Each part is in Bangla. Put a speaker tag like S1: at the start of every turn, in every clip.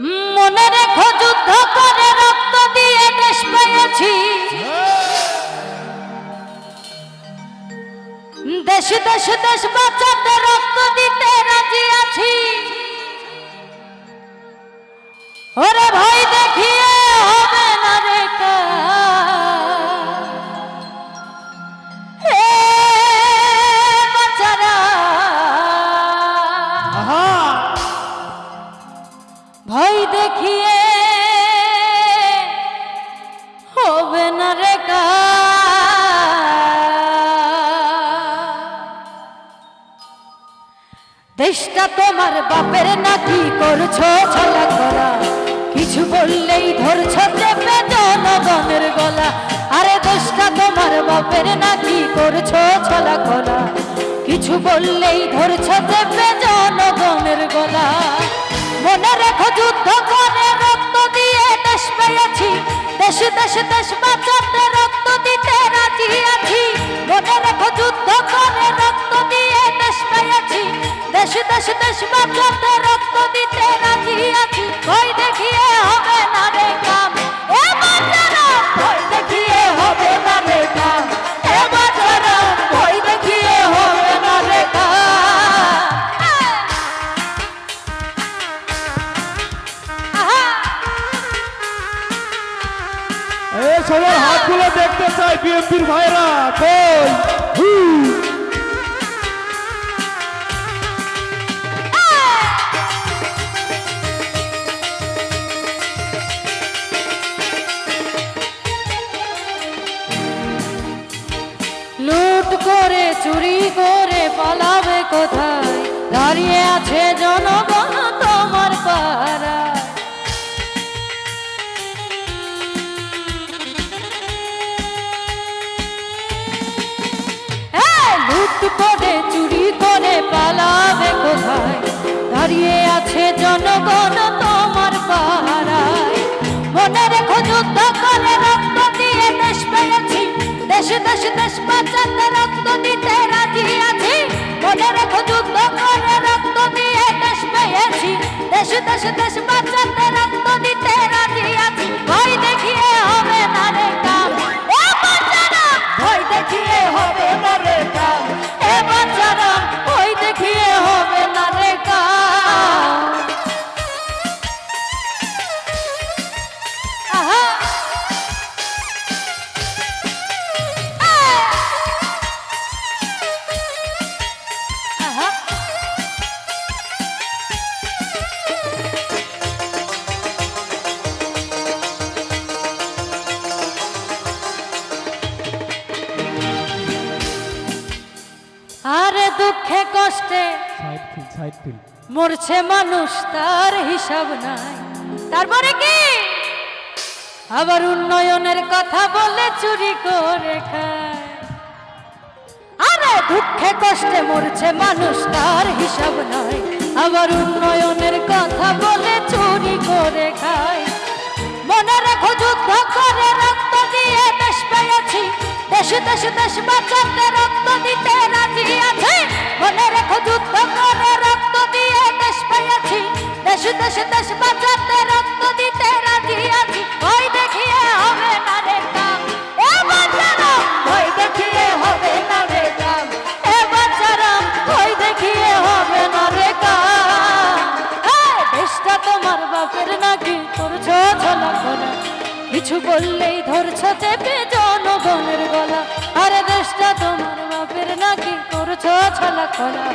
S1: মনে রেখো যুদ্ধ করে রক্ত দিয়ে দেশ পেয়েছি। দেশ দেশ দেশ বাঁচাতে রক্ত দিতে রাজি আছি। ওরে ভয় দেখিয়ে হবে না রে। হে বাচ্চারা দেখিয়ে হবে না রে। দেশটা তোমার বাপের নাকি করছ? ছলা করা কিছু বললেই ধরছো চেপে জনগণের গলা। আরে দেশটা তোমার বাপের নাকি করছ? ছলা করা কিছু বললেই ধরছো চেপে দেশ দেশ
S2: বিএনপির ভাইরা কই?
S1: লুট করে চুরি করে পালাবে কোথায়? দাঁড়িয়ে আছে জনগণ তোমার পাহারায় মনে রেখো যুদ্ধ করে রক্ত দিয়ে দেশ পেয়েছি। দেশ দেশ দেশ বাঁচাতে রক্ত দিতে রাজি আছি। মনে রেখো যুদ্ধ করে রক্ত দিয়ে দেশ পেয়েছি। দেশ দেশ দেশ বাঁচাতে রক্ত দিতে রাজি আছি। ভয় দেখিয়ে দুঃখে কষ্টে মরছে মানুষ তার হিসাব নাই। তারপরে কি? আবার উন্নয়নের কথা বলে চুরি করে খায়। আরে দুঃখে কষ্টে মরছে মানুষ তার হিসাব নাই। আবার উন্নয়নের কথা বলে চুরি করে খায়। মনে রেখো যুদ্ধ করে রক্ত দিয়ে দেশ পেয়েছি। দেশ দেশ দেশ বাঁচাতে রক্ত দিতে রাজি আছে। মনে রেখো, যুদ্ধ করে, রক্ত দিয়ে দেশ পেয়েছি। দেশ দেশ দেশ বাঁচাতে রক্ত দিতে রাজি আছি। ভয় দেখিয়ে হবে না রে কাম এ বাচ্চারা ভয় দেখিয়ে কিছু বললেই ধরছো চেপে জনগণের গলা। আরে দেশটা করছ ছলা করা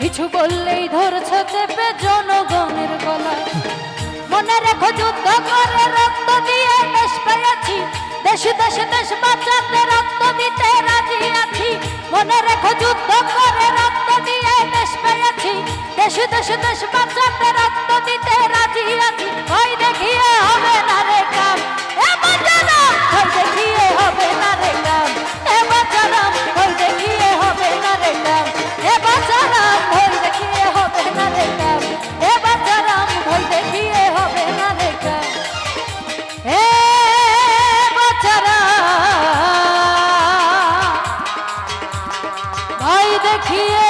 S1: কিছু বললেই ধরছো চেপে জনগণের মনে রেখো যুদ্ধ করে রক্ত দিয়ে দেশ পেয়েছি, দেশ দেশ দেশ বাঁচাতে রক্ত দিতে রাজি আছি। মনে রেখো যুদ্ধ করে রক্ত দিয়ে দেশ পেয়েছি, দেশ দেশ দেশ বাঁচাতে রক্ত দেখিয়ে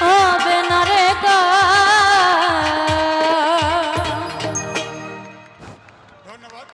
S1: হবে না রে ধন্যবাদ